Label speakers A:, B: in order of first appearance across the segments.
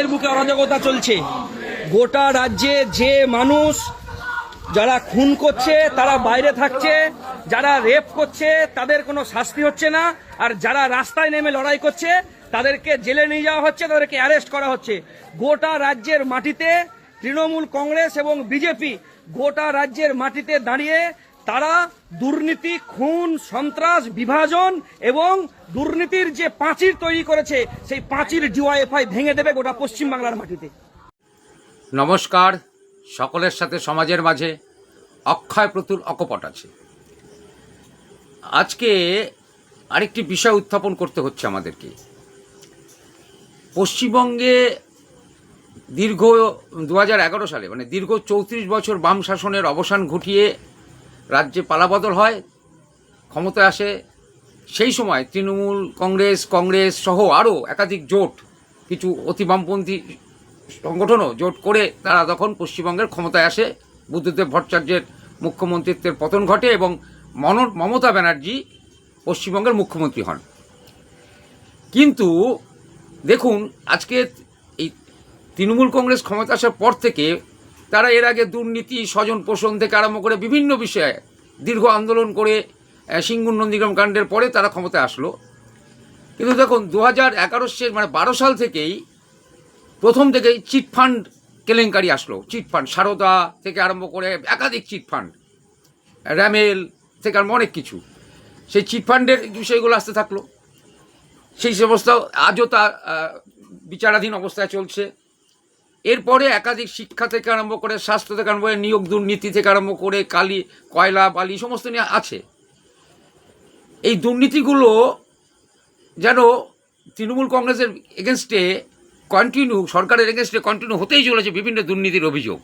A: এর বুকে অরাজকতা চলছে। গোটা রাজ্যে যে মানুষ যারা খুন করছে, তারা বাইরে থাকছে, যারা রেপ করছে, তাদের কোনো শাস্তি হচ্ছে না। আর যারা রাস্তায় নেমে লড়াই করছে, তাদেরকে জেলে নিয়ে যাওয়া হচ্ছে, তাদেরকে অ্যারেস্ট করা হচ্ছে। গোটা রাজ্যের মাটিতে তৃণমূল কংগ্রেস এবং বিজেপি গোটা রাজ্যের মাটিতে দাঁড়িয়ে তারা দুর্নীতি, খুন, সন্ত্রাস, বিভাজন এবং দুর্নীতির যে পাঁচির তৈরি করেছে, সেই পাঁচির ডিওয়াইএফআই ভেঙে দেবে গোটা পশ্চিমবাংলার মাটিতে।
B: নমস্কার, সকলের সাথে সমাজের মাঝে অক্ষয় প্রতুল অকপট আছে। আজকে আরেকটি বিষয় উত্থাপন করতে হচ্ছে আমাদেরকে। পশ্চিমবঙ্গে দীর্ঘ দু হাজার এগারো সালে মানে দীর্ঘ চৌত্রিশ বছর বাম শাসনের অবসান ঘটিয়ে রাজ্যে পালাবদল হয়, ক্ষমতায় আসে, সেই সময় তৃণমূল, কংগ্রেস কংগ্রেস সহ আরও একাধিক জোট, কিছু অতি বামপন্থী সংগঠনও জোট করে তারা তখন পশ্চিমবঙ্গের ক্ষমতায় আসে। বুদ্ধদেব ভট্টাচার্যের মুখ্যমন্ত্রিত্বের পতন ঘটে এবং মন, মমতা ব্যানার্জি পশ্চিমবঙ্গের মুখ্যমন্ত্রী হন। কিন্তু দেখুন, আজকে এই তৃণমূল কংগ্রেস ক্ষমতা আসার পর থেকে তারা এর আগে দুর্নীতি, স্বজন পোষণ থেকে আরম্ভ করে বিভিন্ন বিষয়ে দীর্ঘ আন্দোলন করে সিঙ্গুর নন্দীগ্রাম কাণ্ডের পরে তারা ক্ষমতায় আসলো। কিন্তু দেখুন দু হাজার এগারো মানে বারো সাল থেকেই প্রথম থেকেই চিটফান্ড কেলেঙ্কারি আসলো। চিটফান্ড সারদা থেকে আরম্ভ করে একাধিক চিটফান্ড র্যামেল থেকে আরম্ভ অনেক কিছু। সেই চিটফান্ডের বিষয়গুলো আসতে থাকল। সেই সমস্ত আজও তা বিচারাধীন অবস্থায় চলছে। এরপরে একাধিক শিক্ষা থেকে আরম্ভ করে, স্বাস্থ্য থেকে আরম্ভ করে, নিয়োগ দুর্নীতি থেকে আরম্ভ করে, কালি, কয়লা, বালি সমস্ত নিয়ে আছে। এই দুর্নীতিগুলো যেন তৃণমূল কংগ্রেসের এগেনস্টে কন্টিনিউ সরকারের এগেনস্টে কন্টিনিউ হতেই চলেছে বিভিন্ন দুর্নীতির অভিযোগ।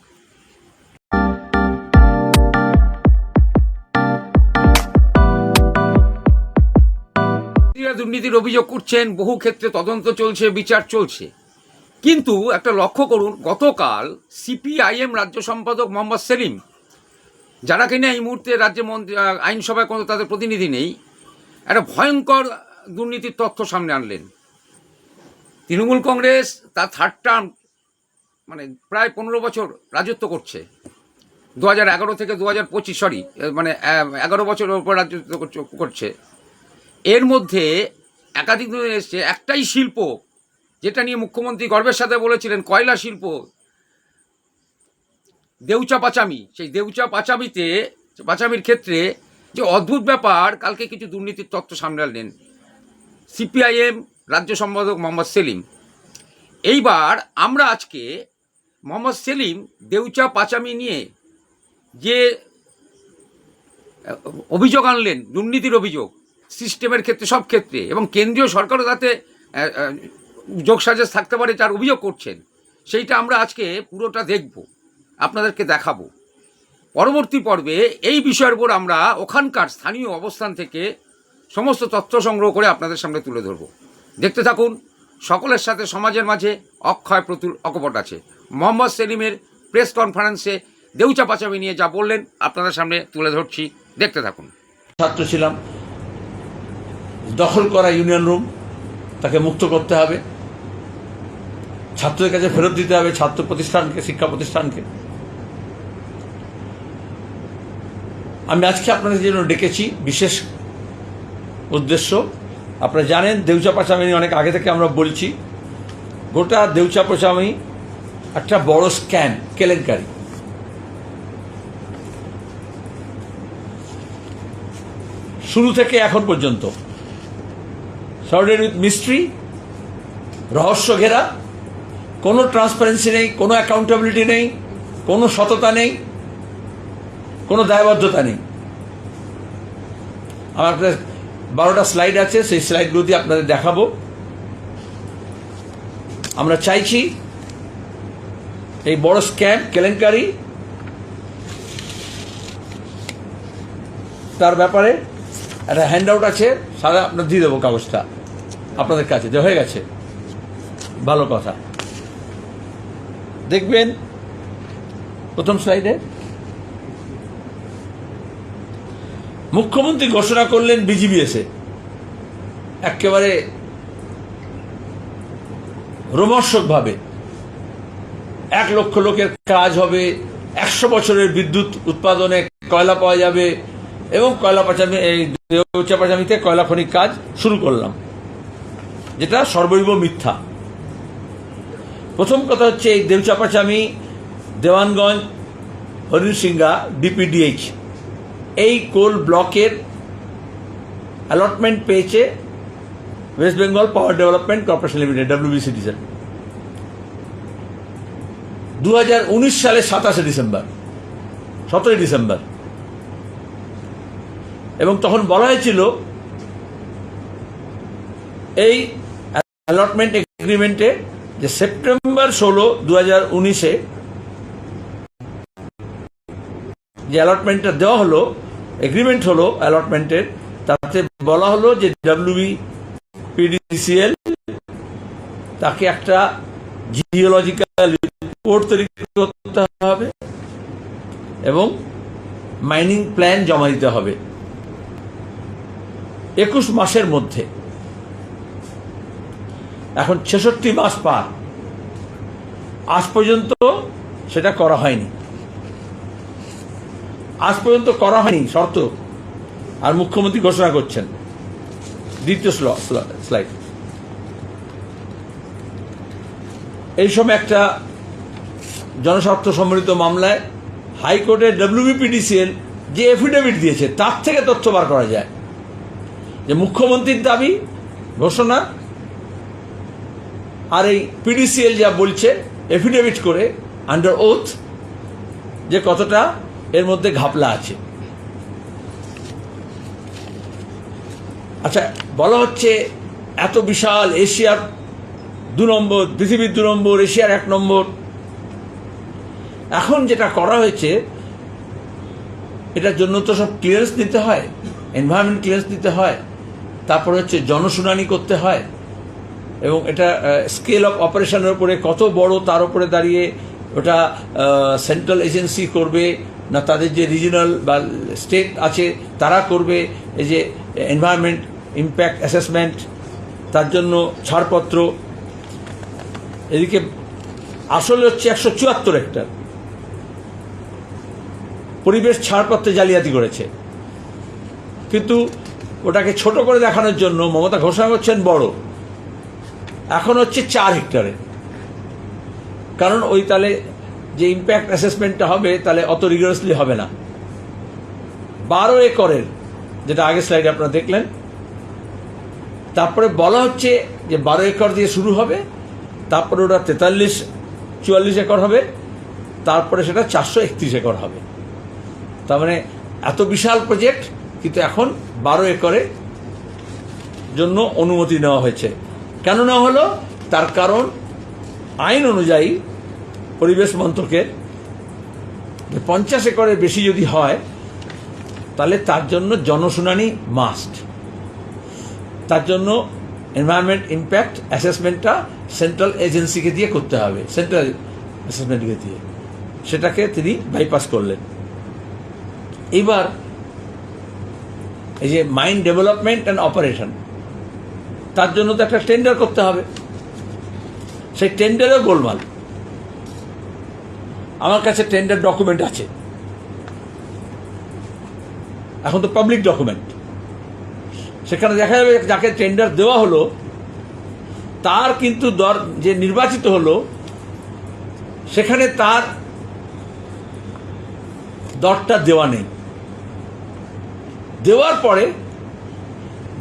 B: দুর্নীতির অভিযোগ করছেন, বহু ক্ষেত্রে তদন্ত চলছে, বিচার চলছে। কিন্তু একটা লক্ষ্য করুন, গতকাল সিপিআইএম রাজ্য সম্পাদক মোহাম্মদ সেলিম, যারা কিনা এই মুহূর্তে রাজ্য মন্ত্রী আইনসভায় কোনো তাদের প্রতিনিধি নেই, একটা ভয়ঙ্কর দুর্নীতির তথ্য সামনে আনলেন। তৃণমূল কংগ্রেস তার থার্ড টার্ম মানে প্রায় পনেরো বছর রাজত্ব করছে। দু হাজার এগারো থেকে দু হাজার পঁচিশ সরি মানে এগারো বছরের উপর রাজত্ব করছে- করছে এর মধ্যে একাধিক এসছে। একটাই শিল্প যেটা নিয়ে মুখ্যমন্ত্রী গর্বের সাথে বলেছিলেন, কয়লা শিল্প। দেউচা পাচামি, সেই দেউচা পাচামিতে, পাচামির ক্ষেত্রে যে অদ্ভুত ব্যাপার, কালকে কিছু দুর্নীতির তত্ত্ব সামনে আনলেন সিপিআইএম রাজ্য সম্পাদক মোহাম্মদ সেলিম। এইবার আমরা আজকে মোহাম্মদ সেলিম দেউচা পাচামি নিয়ে যে অভিযোগ আনলেন, দুর্নীতির অভিযোগ, সিস্টেমের ক্ষেত্রে, সব ক্ষেত্রে, এবং কেন্দ্রীয় সরকারও তাতে যোগসাজেশ থাকতে পারে, যার অভিযোগ করছেন, সেইটা আমরা আজকে পুরোটা দেখব, আপনাদেরকে দেখাবো। পরবর্তী পর্বে এই বিষয়ের উপর আমরা ওখানকার স্থানীয় অবস্থান থেকে সমস্ত তথ্য সংগ্রহ করে আপনাদের সামনে তুলে ধরব। দেখতে থাকুন, সকলের সাথে সমাজের মাঝে অক্ষয় প্রতুল অকপট আছে। মোহাম্মদ সেলিমের প্রেস কনফারেন্সে দেউচা পাচামি নিয়ে যা বললেন, আপনাদের সামনে তুলে ধরছি। দেখতে থাকুন।
C: ছাত্র ছিলাম। দখল করা ইউনিয়ন রুম, তাকে মুক্ত করতে হবে। ছাত্রদের কাছে ফেরত দিতে হবে, ছাত্র প্রতিষ্ঠানকে, শিক্ষা প্রতিষ্ঠানকে। আমি আজকে আপনাদের জন্য ডেকেছি বিশেষ উদ্দেশ্য। আপনারা জানেন, দেউচা পাচামি অনেক আগে থেকে আমরা বলছি, গোটা দেউচা পাচামি একটা বড় স্ক্যাম, কেলেঙ্কারি। শুরু থেকে এখন পর্যন্ত। সার্ডেন উইথ মিস্ট্রি রহস্য ঘেরা কোনো ট্রান্সপারেন্সি নেই, কোনো অ্যাকাউন্টেবিলিটি নেই, কোনো সততা নেই, কোনো দায়বদ্ধতা নেই। আমার বারোটা স্লাইড আছে, সেই স্লাইডগুলো দিয়ে আপনাদের দেখাবো। আমরা চাইছি এই বড় স্ক্যাম কেলেঙ্কারি তার ব্যাপারে একটা হ্যান্ড আউট আছে সারা আপনার দিয়ে দেবো কাগজটা। আপনাদের কাছে, যে হয়ে গেছে। ভালো কথা। দেখবেন প্রথম স্লাইডে মুখ্যমন্ত্রী ঘোষণা করলেন বিজিবিএসে একেবারে রোমর্ষকভাবে এক লক্ষ লোকের কাজ হবে, একশো বছরের বিদ্যুৎ উৎপাদনে কয়লা পাওয়া যাবে এবং কয়লা পাচামি, এই দেউচা পাচামিতে কয়লা খনির কাজ শুরু করলাম। যেটা সর্বৈব মিথ্যা। প্রথম কথা হচ্ছে এই দেউচা পাচামি দেওয়ানগঞ্জ, হরিণসিংহা, ডিপিডিএইচ। এই কোল ব্লকের অ্যালটমেন্ট পেয়েছে West Bengal power development corporation limited ডাব্লিউবিসিডিসেল দু সালের সাতাশে ডিসেম্বর, সতেরোই ডিসেম্বর। এবং তখন বলা হয়েছিল, এই অ্যালটমেন্ট এগ্রিমেন্টে যে সেপ্টেম্বর ষোলো দু হাজার উনিশে যে অ্যালটমেন্টটা দেওয়া হলো এগ্রিমেন্ট হলো অ্যালটমেন্টের তাতে বলা হলো যে ডাব্লিউবি পিডিসিএল তাকে একটা জিওলজিক্যাল রিপোর্ট তৈরি করতে হবে এবং মাইনিং প্ল্যান জমা দিতে হবে। একুশ মাসের মধ্যে। এখন ছেষট্টি মাস পার। আজ পর্যন্ত সেটা করা হয়নি। আজ পর্যন্ত করা হয়নি, শর্ত। আর মুখ্যমন্ত্রী ঘোষণা করছেন। দ্বিতীয় স্ল- স্ল- স্লাইড এই সময় একটা জনস্বার্থ সম্বলিত মামলায় হাইকোর্টের ডব্লিউবিপিডিসিএল যে এফিডেভিট দিয়েছে, তার থেকে তথ্য বার করা যায়। যে মুখ্যমন্ত্রীর দাবি, ঘোষণা আর এই পিডিসিএল যা বলছে এফিডেভিট করে আন্ডার ওথ যে কতটা এর মধ্যে ঘাপলা আছে। আচ্ছা বলা হচ্ছে এত বিশাল এশিয়ার দু নম্বর, পৃথিবীর দু নম্বর, এশিয়ার এক নম্বর। এখন যেটা করা হয়েছে, এটার জন্য তো সব ক্লিয়ারেন্স নিতে হয় এনভায়রনমেন্ট ক্লিয়ারেন্স নিতে হয়, তারপরে হচ্ছে জনশুনানি করতে হয় এবং এটা স্কেল অফ অপারেশনের উপরে কত বড় তার উপরে দাঁড়িয়ে ওটা সেন্ট্রাল এজেন্সি করবে, না তাদের যে রিজিনাল বা স্টেট আছে, তারা করবে, এই যে এনভায়রনমেন্ট ইম্প্যাক্ট অ্যাসেসমেন্ট তার জন্য ছাড়পত্র। এদিকে আসলে হচ্ছে একশো চুয়াত্তর হেক্টর পরিবেশ ছাড়পত্রে জালিয়াতি করেছে। কিন্তু ওটাকে ছোট করে দেখানোর জন্য মমতা ঘোষণা করছেন বড়। এখন হচ্ছে চার হেক্টরে। কারণ ওই তাহলে যে ইম্প্যাক্ট অ্যাসেসমেন্টটা হবে, তাহলে অত রিগারাসলি হবে না। বারো একরের, যেটা আগে স্লাইডে আপনারা দেখলেন। তারপরে বলা হচ্ছে যে বারো একর দিয়ে শুরু হবে, তারপরে ওটা তেতাল্লিশ, চুয়াল্লিশ একর হবে, তারপরে সেটা চারশো একত্রিশ একর হবে। তার মানে এত বিশাল প্রজেক্ট কিন্তু এখন বারো একরে জন্য অনুমতি নেওয়া হয়েছে। কেন না হলো, তার কারণ আইন অনুযায়ী পরিবেশ মন্ত্রকের পঞ্চাশ একরের বেশি যদি হয়, তাহলে তার জন্য জনশুনানি মাস্ট তার জন্য এনভায়রনমেন্ট ইম্প্যাক্ট অ্যাসেসমেন্টটা সেন্ট্রাল এজেন্সিকে দিয়ে করতে হবে সেন্ট্রাল অ্যাসেসমেন্টকে দিয়ে। সেটাকে তিনি বাইপাস করলেন। এবার এই যে মাইন্ড ডেভেলপমেন্ট অ্যান্ড অপারেশন তার জন্য তো একটা টেন্ডার করতে হবে। সেই টেন্ডারেও গোলমাল। আমার কাছে টেন্ডার ডকুমেন্ট আছে। এখন তো পাবলিক ডকুমেন্ট সেখানে দেখা যাবে যাকে টেন্ডার দেওয়া হলো, তার কিন্তু দর যে নির্বাচিত হলো, সেখানে তার দরটা দেওয়া নেই। দেওয়ার পরে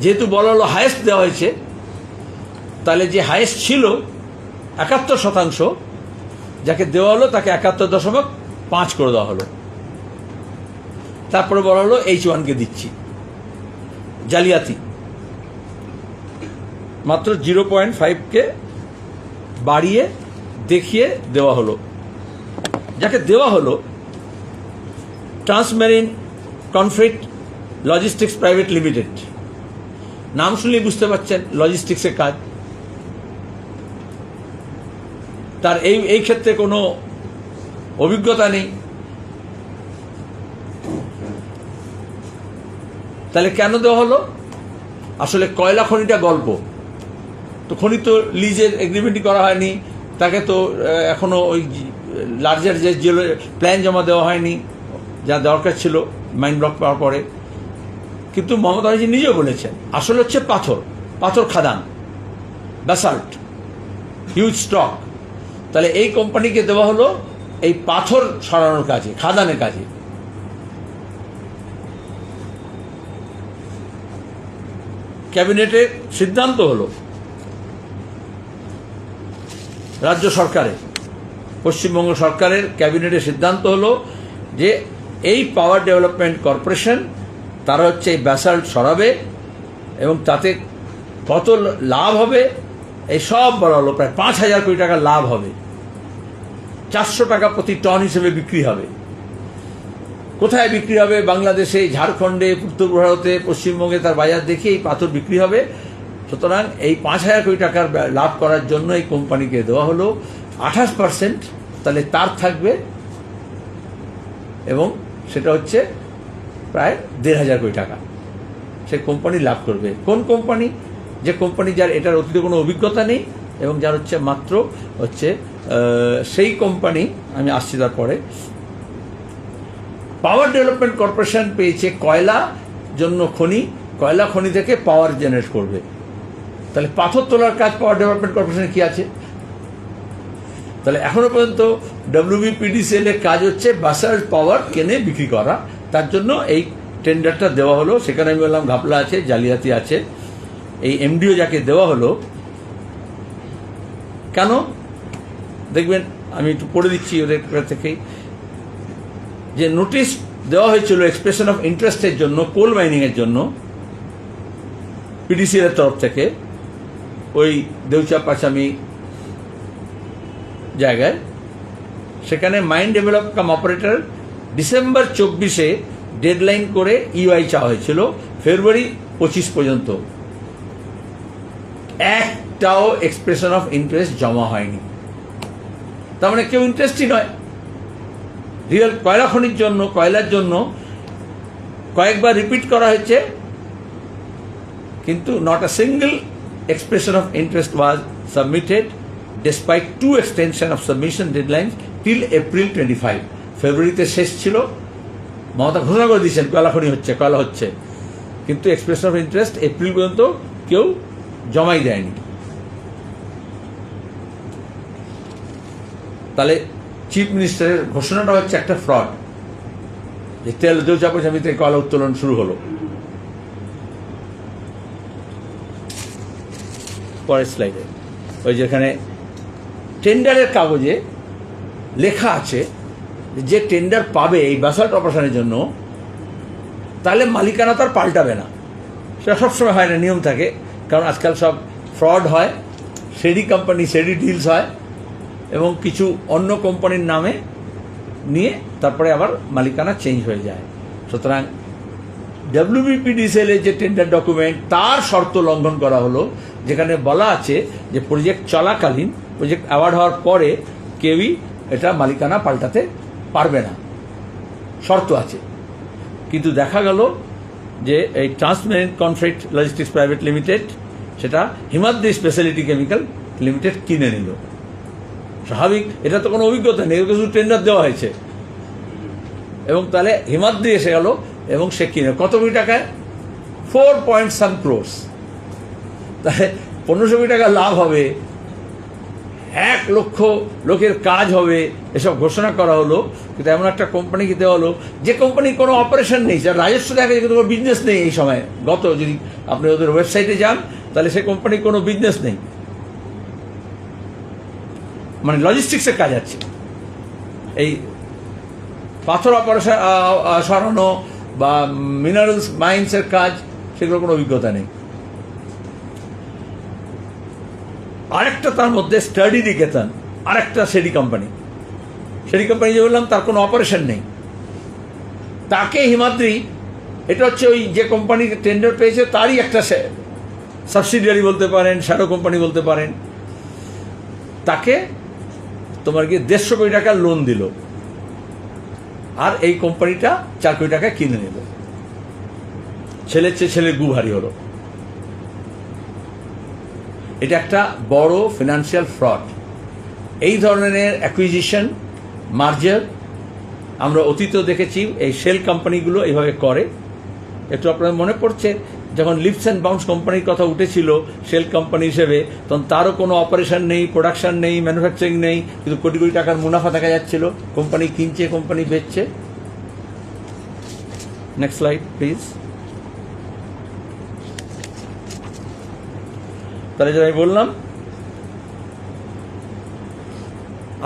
C: যেহেতু বলা হলো হায়েস্ট দেওয়া হয়েছে তাহলে যে হায়েস্ট ছিল একাত্তর শতাংশ, যাকে দেওয়া হলো তাকে একাত্তর দশমিক পাঁচ করে দেওয়া হলো। তারপরে বলা হলো এইচ ওয়ানকে দিচ্ছি। জালিয়াতি। মাত্র জিরো পয়েন্ট ফাইভকে বাড়িয়ে দেখিয়ে দেওয়া হলো। যাকে দেওয়া হলো transmarine conflict logistics private limited নাম শুনলেই বুঝতে পারছেন লজিস্টিক্সের কাজ। তার এই এই ক্ষেত্রে কোনো অভিজ্ঞতা নেই। তাহলে কেন দেওয়া হলো? আসলে কয়লা খনিটা গল্প। তো খনি তো লিজের এগ্রিমেন্টই করা হয়নি তাকে তো আহ, এখনও ওই লার্জার যে প্ল্যান জমা দেওয়া হয়নি যা দরকার ছিল মাইন্ড ব্লক পাওয়ার পরে। কিন্তু মমতা ব্যানার্জি নিজেও বলেছেন আসলে হচ্ছে পাথর পাথর খাদান ব্যাসাল্ট হিউজ স্টক তাহলে এই কোম্পানিকে দেওয়া হলো এই পাথর সরানোর কাজে, খাদানের কাজে। ক্যাবিনেটের সিদ্ধান্ত হলো রাজ্য সরকারের পশ্চিমবঙ্গ সরকারের ক্যাবিনেটের সিদ্ধান্ত হলো যে এই পাওয়ার ডেভেলপমেন্ট কর্পোরেশন, তারা হচ্ছে এই ব্যাসাল্ট সরাবে এবং তাতে কত লাভ হবে, এই সব বলা হলো। প্রায় পাঁচ হাজার কোটি টাকা লাভ হবে। চারশো টাকা প্রতি টন হিসেবে বিক্রি হবে। কোথায় বিক্রি হবে? বাংলাদেশে, ঝাড়খণ্ডে, উত্তর ভারতে, পশ্চিমবঙ্গে তার বাজার দেখে এই পাথর বিক্রি হবে। সুতরাং এই পাঁচ হাজার কোটি টাকার লাভ করার জন্য এই কোম্পানিকে দেওয়া হলো। আঠাশ পার্সেন্ট তাহলে তার থাকবে এবং সেটা হচ্ছে প্রায় দেড় হাজার কোটি টাকা। সে কোম্পানি লাভ করবে। কোন কোম্পানি? যে কোম্পানি যার এটার অতীতে কোনো অভিজ্ঞতা নেই এবং যার হচ্ছে মাত্র হচ্ছে সেই কোম্পানি আমি আসছি তারপরে পাওয়ার ডেভেলপমেন্ট কর্পোরেশন পেয়েছে কয়লা জন্য খনি, কয়লা খনি থেকে পাওয়ার জেনারেট করবে। তাহলে পাথর তোলার কাজ পাওয়ার ডেভেলপমেন্ট কর্পোরেশনে কি আছে? তাহলে এখনও পর্যন্ত ডব্লিউবিপিডিসিএল এর কাজ হচ্ছে বাসার পাওয়ার কেনে বিক্রি করা। তার জন্য এই টেন্ডারটা দেওয়া হলো। সেখানে আমি বললাম, ঘাপলা আছে, জালিয়াতি আছে। এই এমডিও যাকে দেওয়া হলো কেন? দেখবেন, আমি একটু পড়ে দিচ্ছি ওদের থেকেই। যে নোটিশ দেওয়া হয়েছিল এক্সপ্রেশন অফ ইন্টারেস্টের জন্য কোল মাইনিংয়ের জন্য পিডিসিএল এর তরফ থেকে, ওই দেউচা পাচামি জায়গায়। সেখানে mine develop cum operator December চব্বিশে ডেডলাইন করে ইউআই চাওয়া হয়েছিল ফেব্রুয়ারি পঁচিশ পর্যন্ত। একটাও এক্সপ্রেশন অফ ইন্টারেস্ট জমা হয়নি। তার মানে কেউ ইন্টারেস্টই নয় রিয়েল কয়লা খনির জন্য, কয়লার জন্য কয়েকবার রিপিট করা হয়েছে, কিন্তু not a single expression of interest was submitted despite to extension of submission deadline till April twenty five ফেব্রুয়ারিতে শেষ ছিল। মমতা ঘোষণা করে দিয়েছেন, কয়লা খনি হচ্ছে, কয়লা হচ্ছে। কিন্তু এক্সপ্রেশন অফ ইন্টারেস্ট এপ্রিল পর্যন্ত কেউ জমাই দেয়নি। তাহলে চিফ মিনিস্টারের ঘোষণাটা হচ্ছে একটা ফ্রড যে তেল দেউচাপাচামিতে কয়লা উত্তোলন শুরু হলো। পরের স্লাইডে ওই যেখানে টেন্ডারের কাগজে লেখা আছে যে টেন্ডার পাবে এই ব্যাসাল্ট অপারেশনের জন্য, তাহলে মালিকানা তার পাল্টাবে না। সেটা সবসময় হয় না, নিয়ম থাকে। কারণ আজকাল সব ফ্রড হয় সেডি কোম্পানি সেডি ডিলস হয়। এবং কিছু অন্য কোম্পানির নামে নিয়ে তারপরে আবার মালিকানা চেঞ্জ হয়ে যায়। সুতরাং ডাব্লিউবিপিডিসিএল এর যে টেন্ডার ডকুমেন্ট তার শর্ত লঙ্ঘন করা হলো, যেখানে বলা আছে যে প্রজেক্ট চলাকালীন প্রজেক্ট অ্যাওয়ার্ড হওয়ার পরে কেউই এটা মালিকানা পাল্টাতে পারবে না। শর্ত আছে। কিন্তু দেখা গেল যে এই transmarine conflict logistics private limited সেটা হিমাদ্রি স্পেশালিটি কেমিক্যাল লিমিটেড কিনে নিল। স্বাভাবিক, এটা তো কোনো অভিজ্ঞতা নেই এর শুধু টেন্ডার দেওয়া হয়েছে। এবং তাহলে হিমাদ্রি এসে গেল, এবং সে কিনে। কত কোটি টাকায় ফোর পয়েন্ট সাম ক্রোর্স তাহলে পনেরোশো কোটি টাকা লাভ হবে। এক লক্ষ লোকের কাজ হবে। এসব ঘোষণা করা হলো, কিন্তু এমন একটা কোম্পানিকে দেওয়া হলো, যে কোম্পানির কোনো অপারেশন নেই, যার রাজস্ব দেখা যায়, কিন্তু কোনো বিজনেস নেই এই সময়। গত যদি আপনি ওদের ওয়েবসাইটে যান, তাহলে সেই কোম্পানির কোনো বিজনেস নেই। মানে লজিস্টিক্সের কাজ আছে। এই পাথর অপারেশন সরানো বা মিনারেলস মাইন্সের কাজ, সেগুলোর কোনো অভিজ্ঞতা নেই। আরেকটা তার মধ্যে স্টাডি নিকেতন আরেকটা সেডি কোম্পানি সেডি কোম্পানি যে বললাম, তার কোনো অপারেশন নেই। তাকে হিমাদ্রি, এটা হচ্ছে ওই যে কোম্পানি টেন্ডার পেয়েছে, তারই একটা সাবসিডিয়ারি বলতে পারেন শ্যাডো কোম্পানি বলতে পারেন। তাকে তোমার গিয়ে দেড়শো কোটি টাকা লোন দিল। আর এই কোম্পানিটা চার কোটি টাকা কিনে নিল। ছেলের চেয়ে ছেলে গু ভারী হলো। এটা একটা বড় ফিনান্সিয়াল ফ্রড এই ধরনের অ্যাকুইজিশন মার্জার আমরা অতীতেও দেখেছি, এই সেল কোম্পানিগুলো এইভাবে করে। একটু আপনার মনে পড়ছে যখন লিপস অ্যান্ড বাউন্স কোম্পানির কথা উঠেছিল, সেল কোম্পানি হিসেবে, তখন তারও কোনো অপারেশন নেই, প্রোডাকশন নেই, ম্যানুফ্যাকচারিং নেই, কিন্তু কোটি কোটি টাকার মুনাফা দেখা যাচ্ছিল। কোম্পানি কিনছে, কোম্পানি বেচছে। নেক্সট স্লাইড প্লিজ তাহলে যেটা আমি বললাম,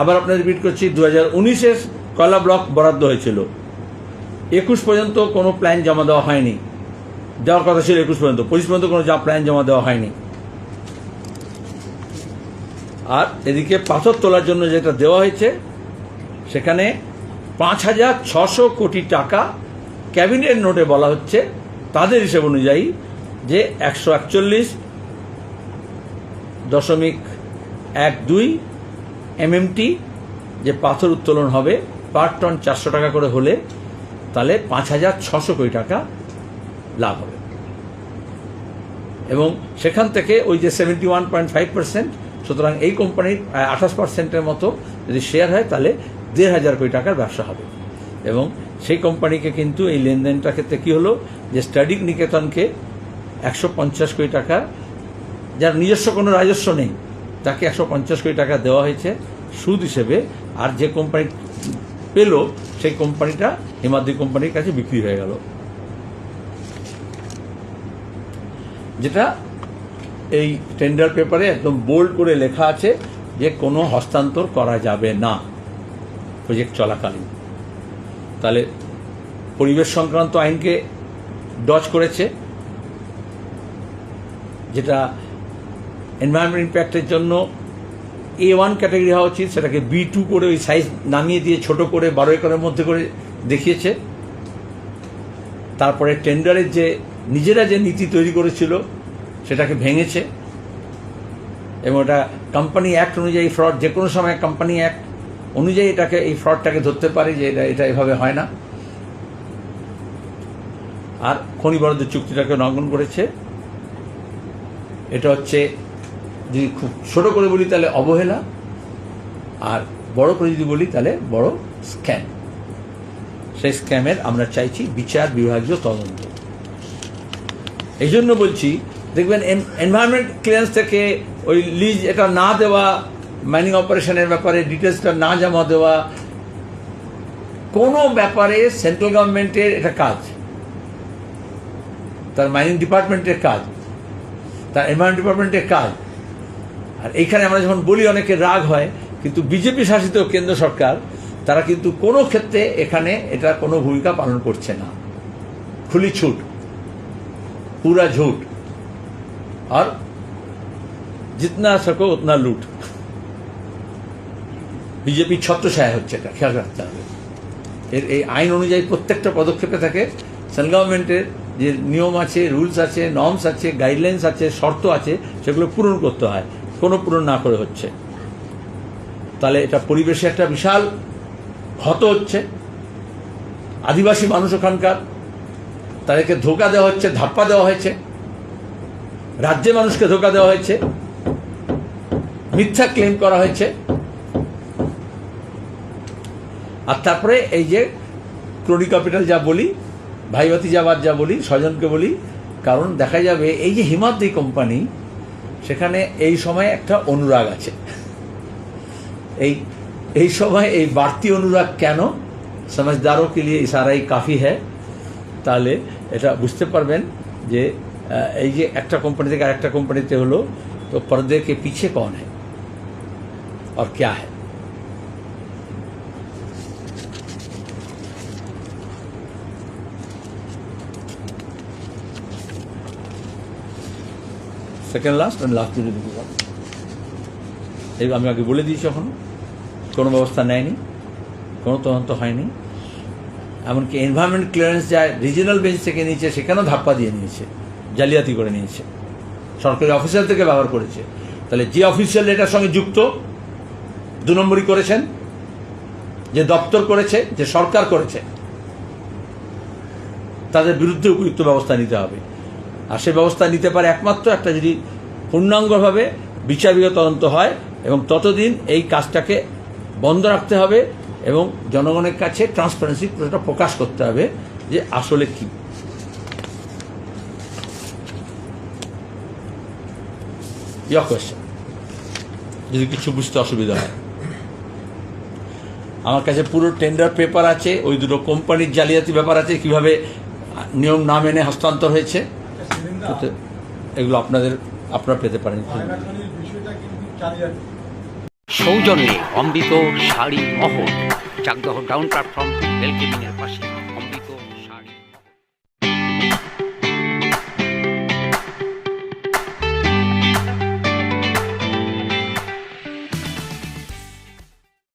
C: আবার আপনার রিপিট করছি দু হাজার উনিশের কয়লা ব্লক বরাদ্দ হয়েছিল। একুশ পর্যন্ত কোনো প্ল্যান জমা দেওয়া হয়নি। দেওয়ার কথা ছিল একুশ পর্যন্ত। পঁচিশ পর্যন্ত কোনো যা প্ল্যান জমা দেওয়া হয়নি। আর এদিকে পাথর তোলার জন্য যেটা দেওয়া হয়েছে, সেখানে পাঁচ হাজার ছশো কোটি টাকা ক্যাবিনেট নোটে বলা হচ্ছে, তাদের হিসেব অনুযায়ী যে একশো একচল্লিশ দশমিক এক দুই এমএমটি যে পাথর উত্তোলন হবে পার টন চারশো টাকা করে হলে তাহলে পাঁচ হাজার ছশো কোটি টাকা লাভ হবে। এবং সেখান থেকে ওই যে seventy one point five percent সুতরাং এই কোম্পানির আঠাশ পার্সেন্টের মতো যদি শেয়ার হয়, তাহলে দেড় হাজার কোটি টাকার ব্যবসা হবে। এবং সেই কোম্পানিকে কিন্তু এই লেনদেনটার ক্ষেত্রে কী হলো? যে স্টাডিক নিকেতনকে একশো পঞ্চাশ কোটি টাকা, যার নিজস্ব কোনো রাজস্ব নেই, তাকে একশো পঞ্চাশ কোটি টাকা দেওয়া হয়েছে সুদ হিসেবে। আর যে কোম্পানি পেল, সেই কোম্পানিটা হিমাদ্রি কোম্পানির কাছে বিক্রি হয়ে গেল। যেটা এই টেন্ডার পেপারে একদম বোল্ড করে লেখা আছে যে কোনো হস্তান্তর করা যাবে না প্রজেক্ট চলাকালীন। তাহলে পরিবেশ সংক্রান্ত আইনকে ডচ করেছে, যেটা এনভায়রনমেন্ট ইম্প্যাক্টের জন্য এ ওয়ান ক্যাটাগরি হওয়া উচিত, সেটাকে বি টু করে ওই সাইজ নামিয়ে দিয়ে ছোট করে বারো একরের মধ্যে করে দেখিয়েছে। তারপরে টেন্ডারের যে নিজেরা যে নীতি তৈরি করেছিল, সেটাকে ভেঙেছে। এবং এটা কোম্পানি অ্যাক্ট অনুযায়ী ফ্রড যে কোনো সময় কোম্পানি অ্যাক্ট অনুযায়ী এটাকে, এই ফ্রডটাকে ধরতে পারে যে এটা এটা এভাবে হয় না। আর খনি বরাদ্দ চুক্তিটাকে লঙ্ঘন করেছে। এটা হচ্ছে, যদি খুব ছোট করে বলি তাহলে অবহেলা, আর বড় করে যদি বলি তাহলে বড় স্ক্যাম সেই স্ক্যামের আমরা চাইছি বিচার বিভাগীয় তদন্ত। এই জন্য বলছি, দেখবেন এনভায়রনমেন্ট ক্লিয়ারেন্স থেকে ওই লিজ এটা না দেওয়া মাইনিং অপারেশনের ব্যাপারে ডিটেলসটা না জমা দেওয়া, কোনো ব্যাপারে সেন্ট্রাল গভর্নমেন্টের এটা কাজ। তার মাইনিং ডিপার্টমেন্টের কাজ। তার এনভায়রনমেন্ট ডিপার্টমেন্টের কাজ। আর এইখানে আমরা যখন বলি, অনেকে রাগ হয়, কিন্তু বিজেপি শাসিত কেন্দ্র সরকার, তারা কিন্তু কোনো ক্ষেত্রে এখানে এটা কোনো ভূমিকা পালন করছে না। খুলি ছুট। पूरा झूठ और जितना सको उतना लूट বিজেপি ছত্রছায়া হচ্ছে এটা খেয়াল রাখতে হবে এর এই আইন অনুযায়ী প্রত্যেকটা পদক্ষেপে থাকে সেন্ট্রাল গভর্নমেন্টের যে নিয়ম আছে রুলস আছে নর্মস আছে গাইডলাইন্স আছে শর্ত আছে সেগুলো পূরণ করতে হয় কোনো পূরণ না করে হচ্ছে তাহলে এটা পরিবেশে একটা বিশাল ক্ষত হচ্ছে আদিবাসী মানুষ ওখানকার তাদেরকে ধোকা দেওয়া হচ্ছে, ধাপ্পা দেওয়া হয়েছে। রাজ্যে মানুষকে ধোকা দেওয়া হয়েছে। মিথ্যা ক্লেম করা হয়েছে। আর তারপরে এই যে ক্রোডি ক্যাপিটাল যা বলি, ভাইবাতি যাবার যা বলি, স্বজনকে বলি, কারণ দেখা যাবে এই যে হিমাদ্রি কোম্পানি সেখানে এই সময় একটা অনুরাগ আছে। এই এই সময় এই বাড়তি অনুরাগ কেন? সমাজদারও কে লিয়ে ইশারাই কাফি হ্যায়। তাহলে এটা বুঝতে পারবেন যে আহ, এই যে একটা কোম্পানি থেকে আরেকটা কোম্পানিতে হলো তো पर्दे के पीछे कौन है और क्या है সেকেন্ড লাস্ট আমি লাস্ট যদি দুটো কথা। এই আমি আগে বলে দিয়েছি এখনো কোনো ব্যবস্থা নেয়নি কোনো তদন্ত হয়নি এমনকি এনভায়রনমেন্ট ক্লিয়ারেন্স যা রিজিনাল বেঞ্চ থেকে নিয়েছে, সেখানেও ধাপ্পা দিয়ে নিয়েছে, জালিয়াতি করে নিয়েছে। সরকারি অফিসিয়াল থেকে ব্যবহার করেছে। তাহলে যে অফিসিয়াল এটার সঙ্গে যুক্ত, দু নম্বরই করেছেন, যে দপ্তর করেছে, যে সরকার করেছে, তাদের বিরুদ্ধে উপযুক্ত ব্যবস্থা নিতে হবে। আর সে ব্যবস্থা নিতে পারে একমাত্র একটা যদি পূর্ণাঙ্গভাবে বিচার তদন্ত হয়, এবং ততদিন এই কাজটাকে বন্ধ রাখতে হবে এবং জনগণের কাছে ট্রান্সপারেন্সি পুরোটা প্রকাশ করতে হবে যে আসলে কি। ইয়া কোয়েশ্চেন যদি কিছু বুঝতে অসুবিধা হয়। আমার কাছে পুরো টেন্ডার পেপার আছে ওই দুটো কোম্পানির জালিয়াতি ব্যাপার আছে কীভাবে নিয়ম না মেনে হস্তান্তর হয়েছে। এগুলো আপনাদের আপনারা পেতে পারেন।
B: সৌজন্যে অমৃত শাড়ি মহল। চাকদহ ডাউন প্ল্যাটফর্ম রেল কেবিনের পাশে।